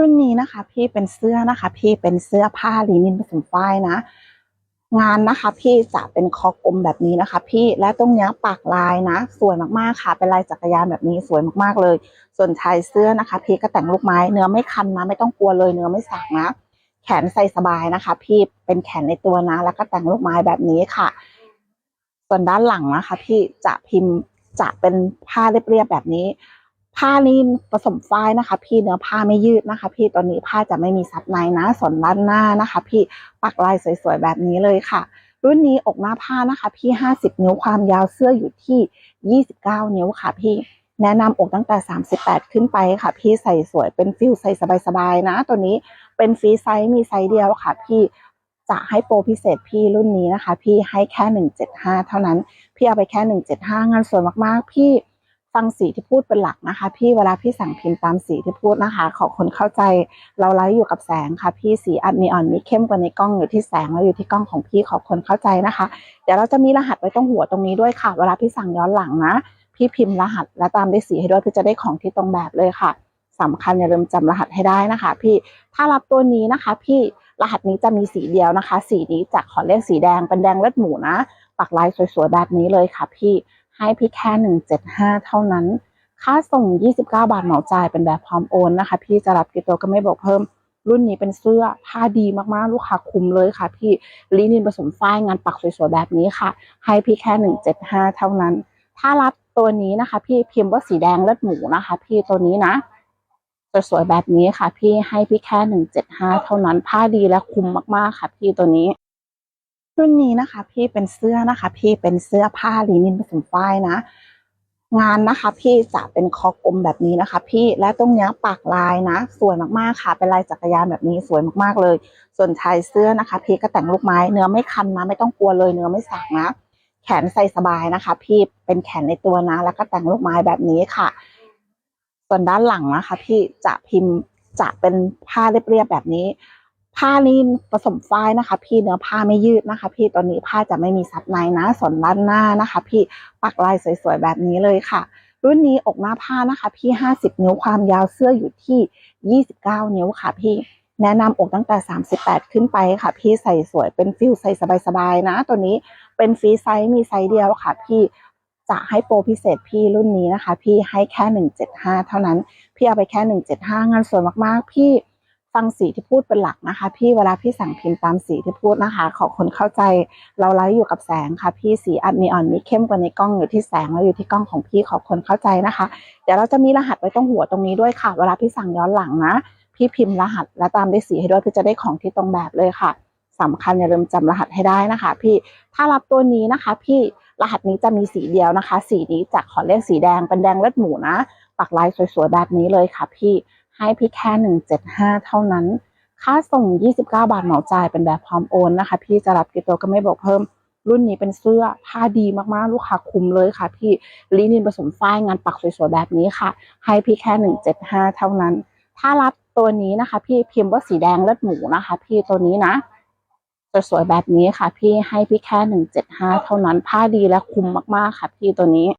รุ่นนี้นะคะ พี่เป็นเสื้อนะคะ พี่เป็นเสื้อผ้าลินินผสมฝ้ายนะ งานนะคะ พี่จะเป็นคอกลมแบบนี้นะคะ พี่และตรงเนี้ยปากลายนะ สวยมากๆค่ะเป็นลายจักรยานแบบนี้สวยมากๆเลย ส่วนชายเสื้อนะคะ พี่ก็แต่งลูกไม้เนื้อไม่คันนะไม่ต้องกลัวเลยเนื้อไม่สักนะ แขนใส่สบายนะคะ พี่เป็นแขนในตัวนะ แล้วก็แต่งลูกไม้แบบนี้ค่ะ ส่วนด้านหลังนะคะ พี่จะพิมพ์จะเป็นผ้าเรียบๆแบบนี้ ผ้านี่ผสมฝ้ายนะคะ พี่เนื้อผ้าไม่ยืดนะคะ พี่ตอนนี้ผ้าจะไม่มีซับในนะส่วนด้านหน้านะคะ พี่ปักลายสวยๆแบบนี้เลยค่ะ รุ่นนี้อกหน้าผ้านะคะ พี่ 50 นิ้วความยาวเสื้ออยู่ที่ 29 นิ้วค่ะ พี่แนะนำอกตั้งแต่ 38 ขึ้นไปค่ะ พี่ใส่สวยเป็นฟิลใส่สบายๆนะ ตัวนี้เป็นฟรีไซส์มีไซส์เดียวค่ะ พี่จะให้โปรพิเศษพี่รุ่นนี้นะคะ พี่ให้แค่ 175 เท่านั้น พี่เอาไปแค่ 175งานสวยมากๆ พี่ ฟังสีที่พูดเป็นหลักนะคะ พี่เวลาพี่สั่งพิมพ์ตามสีที่พูดนะคะ ขอคนเข้าใจเราไลฟ์อยู่กับแสงค่ะพี่สีอัดมีออนมีเข้มกว่าในกล้องอยู่ที่แสงแล้วอยู่ที่กล้องของพี่ขอคนเข้าใจนะคะ เดี๋ยวเราจะมีรหัสไว้ตรงหัวตรงนี้ด้วยค่ะ เวลาพี่สั่งย้อนหลังนะพี่พิมพ์รหัสและตามด้วยสีให้ด้วยพี่จะได้ของที่ตรงแบบเลยค่ะสำคัญอย่าลืมจำรหัสให้ได้นะคะ พี่ถ้ารับตัวนี้นะคะ พี่รหัสนี้จะมีสีเดียวนะคะ สีนี้จะขอเรียกสีแดงเป็นแดงเลือดหมูนะปักลายสวยๆแบบนี้เลยค่ะ พี่ ให้พี่แค่หนึ่งเจ็ดห้าเท่านั้น ค่าส่ง 29 บาทเหมาจ่ายเป็นแบบพร้อมโอนนะคะ พี่จะรับกี่ตัวก็ไม่บอกเพิ่ม รุ่นนี้เป็นเสื้อผ้าดีมากๆ ลูกค้าคุ้มเลยค่ะ พี่ลินินผสมฝ้ายงานปักสวยๆแบบนี้ค่ะ ให้พี่แค่ 175 เท่านั้น ถ้ารับตัวนี้นะคะ พี่พิมพ์ว่าสีแดงเลือดหมูนะคะ พี่ตัวนี้นะสวยๆแบบนี้ค่ะ พี่ให้พี่แค่ 175 เท่านั้น ผ้าดีและคุ้มมากๆค่ะ พี่ตัวนี้ รุ่นนี้นะคะ พี่เป็นเสื้อนะคะ พี่เป็นเสื้อผ้าลินินผสมฝ้ายนะ งานนะคะ พี่จะเป็นคอกลมแบบนี้นะคะ พี่และตรงเนี้ยปากลายนะ สวยมากๆค่ะเป็นลายจักรยานแบบนี้สวยมากๆเลย ส่วนชายเสื้อนะคะ พี่ก็แต่งลูกไม้เนื้อไม่คันนะไม่ต้องกลัวเลยเนื้อไม่สักนะ แขนใส่สบายนะคะ พี่เป็นแขนในตัวนะ แล้วก็แต่งลูกไม้แบบนี้ค่ะ ส่วนด้านหลังนะคะ พี่จะพิมพ์จะเป็นผ้าเรียบๆแบบนี้ ผ้านี่ผสมฝ้ายนะคะ พี่เนื้อผ้าไม่ยืดนะคะ พี่ตอนนี้ผ้าจะไม่มีซับในนะส่วนด้านหน้านะคะ พี่ปักลายสวยๆแบบนี้เลยค่ะ รุ่นนี้อกหน้าผ้านะคะ พี่ 50 นิ้วความยาวเสื้ออยู่ที่ 29 นิ้วค่ะ พี่แนะนำอกตั้งแต่ 38 ขึ้นไปค่ะ พี่ใส่สวยเป็นฟิลใส่สบายๆนะ ตัวนี้เป็นฟรีไซส์มีไซส์เดียวค่ะ พี่จะให้โปรพิเศษพี่รุ่นนี้นะคะ พี่ให้แค่ 175 เท่านั้น พี่เอาไปแค่ 175งานสวยมากๆ พี่ ฟังสีที่พูดเป็นหลักนะคะ พี่เวลาพี่สั่งพิมพ์ตามสีที่พูดนะคะ ขอคนเข้าใจเราไลฟ์อยู่กับแสงค่ะ พี่สีอัดมีออนมีเข้มกว่าในกล้องอยู่ที่แสงแล้วอยู่ที่กล้องของพี่ขอคนเข้าใจนะคะ เดี๋ยวเราจะมีรหัสไว้ตรงหัวตรงนี้ด้วยค่ะ เวลาพี่สั่งย้อนหลังนะพี่พิมพ์รหัสและตามด้วยสีให้ด้วยพี่จะได้ของที่ตรงแบบเลยค่ะสำคัญอย่าลืมจำรหัสให้ได้นะคะ พี่ถ้ารับตัวนี้นะคะ พี่รหัสนี้จะมีสีเดียวนะคะ สีนี้จะขอเรียกสีแดงเป็นแดงเลือดหมูนะปักลายสวยๆแบบนี้เลยค่ะ พี่ ให้พี่แค่ 175 เท่านั้น ค่าส่ง 29 บาทเหมาจ่ายเป็นแบบพร้อมโอนนะคะ พี่จะรับกี่ตัวก็ไม่บอกเพิ่ม รุ่นนี้เป็นเสื้อผ้าดีมากๆ ลูกค้าคุ้มเลยค่ะ พี่ลินินผสมฝ้ายงานปักสวยๆแบบนี้ค่ะ ให้พี่แค่ 175 เท่านั้น ถ้ารับตัวนี้นะคะ พี่พิมพ์ว่าสีแดงเลือดหมูนะคะ พี่ตัวนี้นะสวยๆแบบนี้ค่ะ พี่ให้พี่แค่ 175 เท่านั้น ผ้าดีและคุ้มมากๆค่ะ พี่ตัวนี้